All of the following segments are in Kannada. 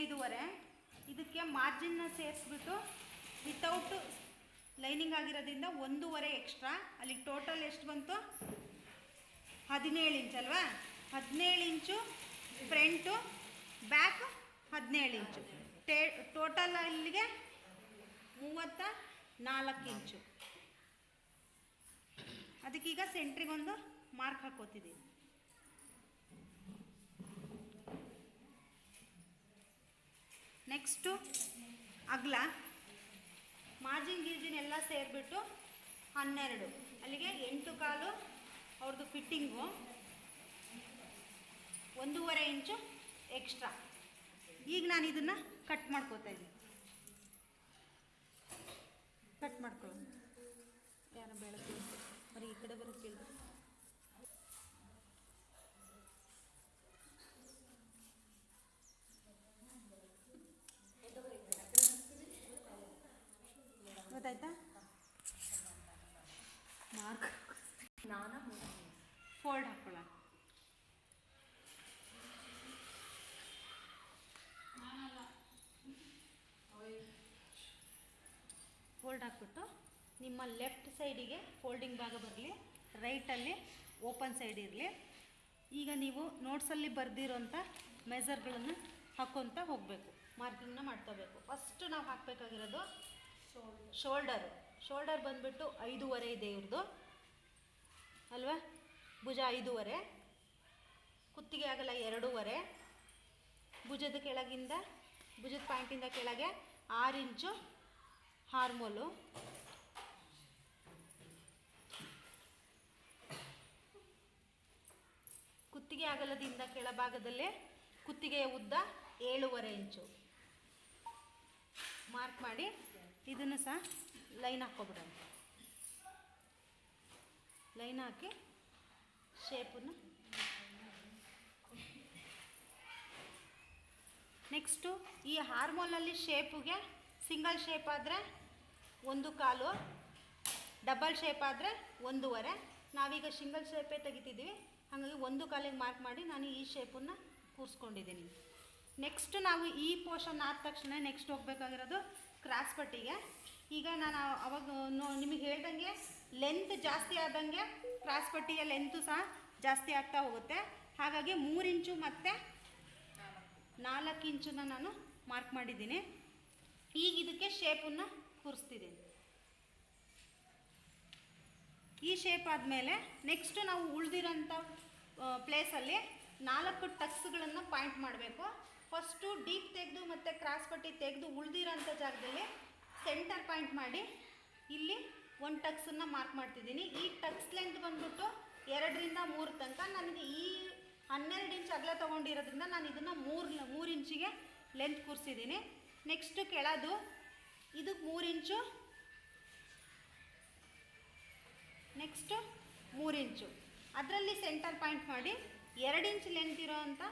ಹದಿನೈದುವರೆ. ಇದಕ್ಕೆ ಮಾರ್ಜಿನ್ನ ಸೇರಿಸ್ಬಿಟ್ಟು ವಿತೌಟ್ ಲೈನಿಂಗ್ ಆಗಿರೋದ್ರಿಂದ ಒಂದೂವರೆ ಎಕ್ಸ್ಟ್ರಾ ಅಲ್ಲಿ ಟೋಟಲ್ ಎಷ್ಟು ಬಂತು? ಹದಿನೇಳು ಇಂಚ್ ಅಲ್ವಾ? ಹದಿನೇಳು ಇಂಚು ಫ್ರಂಟು ಬ್ಯಾಕ್ ಹದಿನೇಳು ಇಂಚು ಟೇ ಟೋಟಲ್ ಅಲ್ಲಿಗೆ ಮೂವತ್ತ ನಾಲ್ಕು ಇಂಚು ಅದಕ್ಕೀಗ ಸೆಂಟ್ರಿಗೊಂದು ಮಾರ್ಕ್ ಹಾಕೋತಿದ್ದೀನಿ ನೆಕ್ಸ್ಟು ಅಗಲ. ಮಾರ್ಜಿನ್ ಗೀರ್ಜಿನ್ ಎಲ್ಲ ಸೇರಿಬಿಟ್ಟು ಹನ್ನೆರಡು. ಅಲ್ಲಿಗೆ ಎಂಟು ಕಾಲು ಅವ್ರದ್ದು ಫಿಟ್ಟಿಂಗು ಒಂದೂವರೆ ಇಂಚು ಎಕ್ಸ್ಟ್ರಾ ಈಗ ನಾನು ಇದನ್ನು ಕಟ್ ಮಾಡ್ಕೋತಾ ಇದ್ದೀನಿ. ಕಟ್ ಮಾಡ್ಕೊಳ್ಳೋಣ. ಯಾರು ಬೆಳಗ್ಗೆ ಬರೀ ಈ ಕಡೆ ಬರೋಕ್ಕೆ ಫೋಲ್ಡ್ ಹಾಕೊಳ್ಳ ಫೋಲ್ಡ್ ಹಾಕ್ಬಿಟ್ಟು ನಿಮ್ಮ ಲೆಫ್ಟ್ ಸೈಡಿಗೆ ಫೋಲ್ಡಿಂಗ್ ಭಾಗ ಬರಲಿ ರೈಟಲ್ಲಿ ಓಪನ್ ಸೈಡ್ ಇರಲಿ. ಈಗ ನೀವು ನೋಟ್ಸಲ್ಲಿ ಬರೆದಿರೋಂಥ ಮೆಸರ್ಗಳನ್ನು ಹಾಕ್ಕೊತ ಹೋಗಬೇಕು. ಮಾರ್ಕಿಂಗ್ನ ಮಾಡ್ಕೋಬೇಕು. ಫಸ್ಟ್ ನಾವು ಹಾಕಬೇಕಾಗಿರೋದು ಶೋಲ್ಡರ್. ಶೋಲ್ಡರ್. ಬಂದುಬಿಟ್ಟು ಐದೂವರೆ ಇದೆ ಇವ್ರದ್ದು ಅಲ್ವಾ? ಭುಜ ಐದೂವರೆ. ಕುತ್ತಿಗೆ ಆಗಲ್ಲ ಎರಡೂವರೆ. ಭುಜದ ಕೆಳಗಿಂದ, ಭುಜದ ಪಾಯಿಂಟಿಂದ ಕೆಳಗೆ ಆರು ಇಂಚು ಹಾರ್ಮೋಲು. ಕುತ್ತಿಗೆ ಅಗಲದಿಂದ ಕೆಳಭಾಗದಲ್ಲಿ ಕುತ್ತಿಗೆಯ ಉದ್ದ ಏಳೂವರೆ ಇಂಚು. ಮಾರ್ಕ್ ಮಾಡಿ. ಇದನ್ನು ಸಹ ಲೈನ್ ಹಾಕ್ಕೊಬಿಡೋಣ ಲೈನ್ ಹಾಕಿ ಶೇಪನ್ನು. ನೆಕ್ಸ್ಟು ಈ ಹಾರ್ಮೋನಲ್ಲಿ ಶೇಪಿಗೆ ಸಿಂಗಲ್ ಶೇಪ್ ಆದರೆ ಒಂದು ಕಾಲು, ಡಬಲ್ ಶೇಪ್ ಆದರೆ ಒಂದೂವರೆ. ನಾವೀಗ ಸಿಂಗಲ್ ಶೇಪೇ ತೆಗಿತಿದ್ದೀವಿ. ಹಾಗಾಗಿ ಒಂದು ಕಾಲಿಗೆ ಮಾರ್ಕ್ ಮಾಡಿ ನಾನು ಈ ಶೇಪನ್ನು ಕೂರಿಸ್ಕೊಂಡಿದ್ದೀನಿ. ನೆಕ್ಸ್ಟ್ ನಾವು ಈ ಪೋರ್ಷನ್ ಆದ ತಕ್ಷಣ ನೆಕ್ಸ್ಟ್ ಹೋಗಬೇಕಾಗಿರೋದು ಕ್ರಾಸ್ ಪಟ್ಟಿಗೆ. ಈಗ ನಾನು ಅವಾಗ ನಿಮಗೆ ಹೇಳ್ದಂಗೆ ಲೆಂತ್ ಜಾಸ್ತಿ ಆದಂಗೆ ಕ್ರಾಸ್ ಪಟ್ಟಿಯ ಲೆಂತು ಸಹ ಜಾಸ್ತಿ ಆಗ್ತಾ ಹೋಗುತ್ತೆ. ಹಾಗಾಗಿ ಮೂರು ಇಂಚು ಮತ್ತು ನಾಲ್ಕು ಇಂಚನ್ನ ನಾನು ಮಾರ್ಕ್ ಮಾಡಿದ್ದೀನಿ. ಈಗ ಇದಕ್ಕೆ ಶೇಪನ್ನು ಕೂರಿಸ್ತಿದ್ದೀನಿ. ಈ ಶೇಪ್ ಆದಮೇಲೆ ನೆಕ್ಸ್ಟು ನಾವು ಉಳಿದಿರೋಂಥ ಪ್ಲೇಸಲ್ಲಿ ನಾಲ್ಕು ಟಕ್ಸ್ಗಳನ್ನು ಪಾಯಿಂಟ್ ಮಾಡಬೇಕು. ಫಸ್ಟು ಡೀಪ್ ತೆಗೆದು ಮತ್ತು ಕ್ರಾಸ್ ಪಟ್ಟಿ ತೆಗೆದು ಉಳಿದಿರೋಂಥ ಜಾಗದಲ್ಲಿ ಸೆಂಟರ್ ಪಾಯಿಂಟ್ ಮಾಡಿ ಇಲ್ಲಿ ಒಂದು ಟಕ್ಸನ್ನು ಮಾರ್ಕ್ ಮಾಡ್ತಿದ್ದೀನಿ. ಈ ಟಕ್ಸ್ ಲೆಂತ್ ಬಂದ್ಬಿಟ್ಟು ಎರಡರಿಂದ ಮೂರು ತನಕ ನನಗೆ ಈ ಹನ್ನೆರಡು ಇಂಚ್ ಅಗಲ ತೊಗೊಂಡಿರೋದ್ರಿಂದ ನಾನು ಇದನ್ನು ಮೂರು ಮೂರು ಇಂಚಿಗೆ ಲೆಂತ್ ಕೂರಿಸಿದ್ದೀನಿ. ನೆಕ್ಸ್ಟು ಕೆಳದು ಇದಕ್ಕೆ ಮೂರು ಇಂಚು, ನೆಕ್ಸ್ಟು ಮೂರು ಇಂಚು. ಅದರಲ್ಲಿ ಸೆಂಟರ್ ಪಾಯಿಂಟ್ ಮಾಡಿ ಎರಡು ಇಂಚ್ ಲೆಂತ್ ಇರೋ ಅಂಥ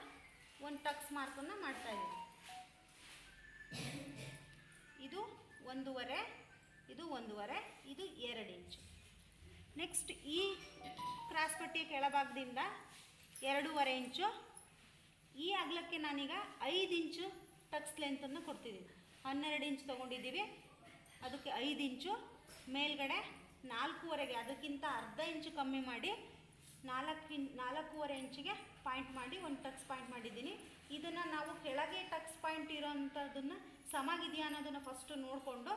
ಒಂದು ಟಕ್ಸ್ ಮಾರ್ಕನ್ನು ಮಾಡ್ತಾಯಿದ್ದೀನಿ ಇದು ಒಂದೂವರೆ ಇದು ಒಂದೂವರೆ, ಇದು ಎರಡು ಇಂಚು ನೆಕ್ಸ್ಟ್ ಈ ಕ್ರಾಸ್ ಪಟ್ಟಿಯ ಕೆಳಭಾಗದಿಂದ ಎರಡೂವರೆ ಇಂಚು ಈ ಅಗಲಕ್ಕೆ ನಾನೀಗ ಐದು ಇಂಚು ಟಕ್ಸ್ ಲೆಂತನ್ನು ಕೊಡ್ತಿದ್ದೀನಿ ಹನ್ನೆರಡು ಇಂಚು ತೊಗೊಂಡಿದ್ದೀವಿ. ಅದಕ್ಕೆ ಐದು ಇಂಚು ಮೇಲ್ಗಡೆ ನಾಲ್ಕೂವರೆಗೆ, ಅದಕ್ಕಿಂತ ಅರ್ಧ ಇಂಚು ಕಮ್ಮಿ ಮಾಡಿ ನಾಲ್ಕು ಇನ್ ನಾಲ್ಕೂವರೆ ಇಂಚಿಗೆ ಪಾಯಿಂಟ್ ಮಾಡಿ, ಒಂದು ಟಕ್ಸ್ ಪಾಯಿಂಟ್ ಮಾಡಿದ್ದೀನಿ. ಇದನ್ನು ನಾವು ಕೆಳಗೆ ಟಕ್ಸ್ ಪಾಯಿಂಟ್ ಇರೋವಂಥದ್ದನ್ನು ಸಮಾಗಿದೆಯಾ ಅನ್ನೋದನ್ನು ಫಸ್ಟು ನೋಡಿಕೊಂಡು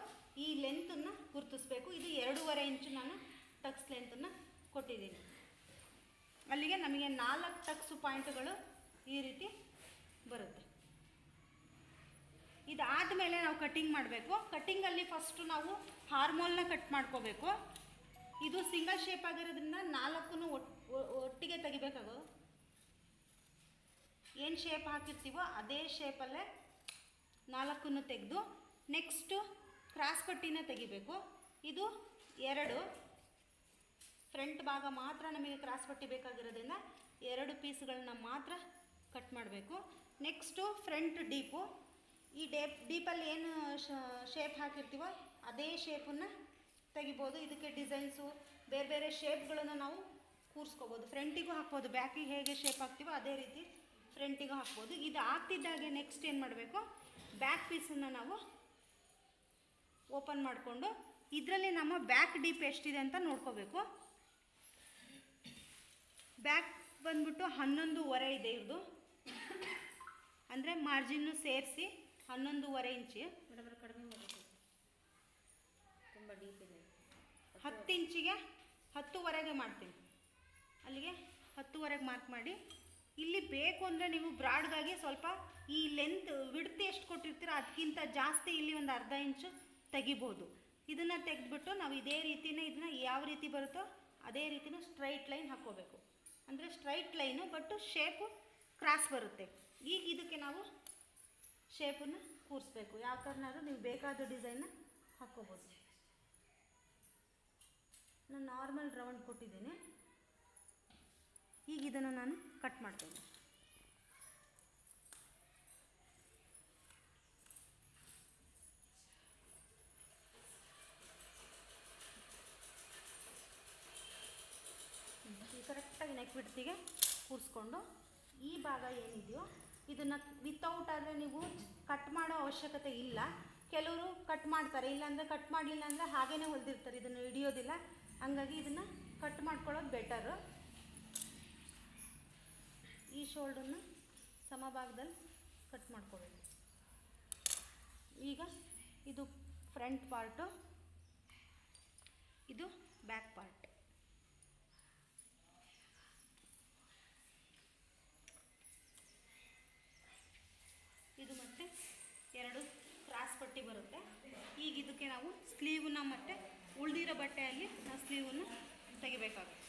ಈ ಲೆಂತನ್ನು ಗುರುತಿಸ್ಬೇಕು. ಇದು ಎರಡೂವರೆ ಇಂಚು ನಾನು ಟಕ್ಸ್ ಲೆಂತನ್ನು ಕೊಟ್ಟಿದ್ದೀನಿ. ಅಲ್ಲಿಗೆ ನಮಗೆ ನಾಲ್ಕು ಟಕ್ಸು ಪಾಯಿಂಟ್ಗಳು ಈ ರೀತಿ ಬರುತ್ತೆ. ಇದಾದಮೇಲೆ ನಾವು ಕಟ್ಟಿಂಗ್ ಮಾಡಬೇಕು. ಕಟ್ಟಿಂಗಲ್ಲಿ ಫಸ್ಟು ನಾವು ಹಾರ್ಮೋಲ್ನ ಕಟ್ ಮಾಡ್ಕೋಬೇಕು. ಇದು ಸಿಂಗಲ್ ಶೇಪ್ ಆಗಿರೋದ್ರಿಂದ ನಾಲ್ಕು ಒಟ್ಟಿಗೆ ತೆಗಿಬೇಕಾಗೋ? ಏನು ಶೇಪ್ ಹಾಕಿರ್ತೀವೋ ಅದೇ ಶೇಪಲ್ಲೇ ನಾಲ್ಕನ್ನು ತೆಗೆದು ನೆಕ್ಸ್ಟು ಕ್ರಾಸ್ ಪಟ್ಟಿನ ತೆಗಿಬೇಕು. ಇದು ಎರಡು. ಫ್ರಂಟ್ ಭಾಗ ಮಾತ್ರ ನಮಗೆ ಕ್ರಾಸ್ ಪಟ್ಟಿ ಬೇಕಾಗಿರೋದ್ರಿಂದ ಎರಡು ಪೀಸ್ಗಳನ್ನ ಮಾತ್ರ ಕಟ್ ಮಾಡಬೇಕು. ನೆಕ್ಸ್ಟು ಫ್ರಂಟ್ ಡೀಪು ಈ ಡೇಪ್ ಡೀಪಲ್ಲಿ ಏನು ಶೇಪ್ ಹಾಕಿರ್ತೀವೋ ಅದೇ ಶೇಪನ್ನು ತೆಗಿಬೋದು. ಇದಕ್ಕೆ ಡಿಸೈನ್ಸು ಬೇರೆ ಬೇರೆ ಶೇಪ್ಗಳನ್ನು ನಾವು ಕೂರಿಸ್ಕೋಬೋದು. ಫ್ರಂಟಿಗೂ ಹಾಕ್ಬೋದು. ಬ್ಯಾಕಿಗೆ ಹೇಗೆ ಶೇಪ್ ಹಾಕ್ತೀವೋ ಅದೇ ರೀತಿ ಫ್ರಂಟಿಗೂ ಹಾಕ್ಬೋದು. ಇದು ಹಾಕ್ತಿದ್ದಾಗೆ ನೆಕ್ಸ್ಟ್ ಏನು ಮಾಡಬೇಕು? ಬ್ಯಾಕ್ ಪೀಸನ್ನು ನಾವು ಓಪನ್ ಮಾಡಿಕೊಂಡು, ಇದರಲ್ಲಿ ನಮ್ಮ ಬ್ಯಾಕ್ ಡೀಪ್ ಎಷ್ಟಿದೆ ಅಂತ ನೋಡ್ಕೋಬೇಕು. ಬ್ಯಾಕ್ ಬಂದ್ಬಿಟ್ಟು ಹನ್ನೊಂದೂವರೆ ಇದೆ ಇವ್ರದ್ದು ಅಂದರೆ ಮಾರ್ಜಿನ್ನು ಸೇರಿಸಿ ಹನ್ನೊಂದೂವರೆ ಇಂಚಿ ಕಡಿಮೆ ಮಾಡಬೇಕು. ತುಂಬ ಡೀಪ್ ಇದೆ. ಹತ್ತು ಇಂಚಿಗೆ ಹತ್ತುವರೆಗೆ ಮಾಡ್ತೀನಿ. ಅಲ್ಲಿಗೆ ಹತ್ತುವರೆಗೆ ಮಾರ್ಕ್ ಮಾಡಿ. ಇಲ್ಲಿ ಬೇಕು ಅಂದರೆ ನೀವು ಬ್ರಾಡ್ಗಾಗಿ ಸ್ವಲ್ಪ ಈ ಲೆಂತ್ ವಿಡ್ತ್ ಎಷ್ಟು ಕೊಟ್ಟಿರ್ತೀರೋ ಅದಕ್ಕಿಂತ ಜಾಸ್ತಿ ಇಲ್ಲಿ ಒಂದು ಅರ್ಧ ಇಂಚು ತೆಗಿಬೋದು. ಇದನ್ನು ತೆಗೆದ್ಬಿಟ್ಟು ನಾವು ಇದೇ ರೀತಿನೇ ಇದನ್ನ ಯಾವ ರೀತಿ ಬರುತ್ತೋ ಅದೇ ರೀತಿನೂ ಸ್ಟ್ರೈಟ್ ಲೈನ್ ಹಾಕ್ಕೋಬೇಕು. ಅಂದರೆ straight line but shape cross ಬರುತ್ತೆ. ಈಗ ಇದಕ್ಕೆ ನಾವು ಶೇಪನ್ನು ಕೂರಿಸ್ಬೇಕು. ಯಾವ ಥರನಾದ್ರೂ ನೀವು ಬೇಕಾದ ಡಿಸೈನ್ನ ಹಾಕ್ಕೋಬೋದು. ನಾನು ನಾರ್ಮಲ್ ರೌಂಡ್ ಕೊಟ್ಟಿದ್ದೇನೆ. ಈಗ ಇದನ್ನು ನಾನು ಕಟ್ ಮಾಡ್ತೇನೆ. ಕರೆಕ್ಟಾಗಿ ನೆಕ್ ಬಿಡ್ತಿಗೆ ಕೂರಿಸ್ಕೊಂಡು ಈ ಭಾಗ ಏನಿದೆಯೋ ಇದನ್ನು ವಿತೌಟ್ ಆದರೆ ನೀವು ಕಟ್ ಮಾಡೋ ಅವಶ್ಯಕತೆ ಇಲ್ಲ. ಕೆಲವರು ಕಟ್ ಮಾಡ್ತಾರೆ, ಇಲ್ಲಾಂದರೆ ಕಟ್ ಮಾಡಲಿಲ್ಲ ಅಂದರೆ ಹಾಗೇ ಹೊಲ್ದಿರ್ತಾರೆ, ಇದನ್ನು ಹಿಡಿಯೋದಿಲ್ಲ. ಹಂಗಾಗಿ ಇದನ್ನು ಕಟ್ ಮಾಡ್ಕೊಳ್ಳೋದು ಬೆಟರು ಈ ಶೋಲ್ಡರ್ನ ಸಮಭಾಗದಲ್ಲಿ ಕಟ್ ಮಾಡ್ಕೊಬೇಕು ಈಗ ಇದು ಫ್ರಂಟ್ ಪಾರ್ಟು ಇದು ಬ್ಯಾಕ್ ಪಾರ್ಟ್ ಇದು ಮತ್ತೆ ಎರಡು ಕ್ರಾಸ್ ಪಟ್ಟಿ ಬರುತ್ತೆ. ಈಗ ಇದಕ್ಕೆ ನಾವು ಸ್ಲೀವ್ನ ಮತ್ತೆ ಉಳ್ದಿರೋ ಬಟ್ಟೆಯಲ್ಲಿ ಸ್ಲೀವನ್ನು ತೆಗಿಬೇಕಾಗುತ್ತೆ.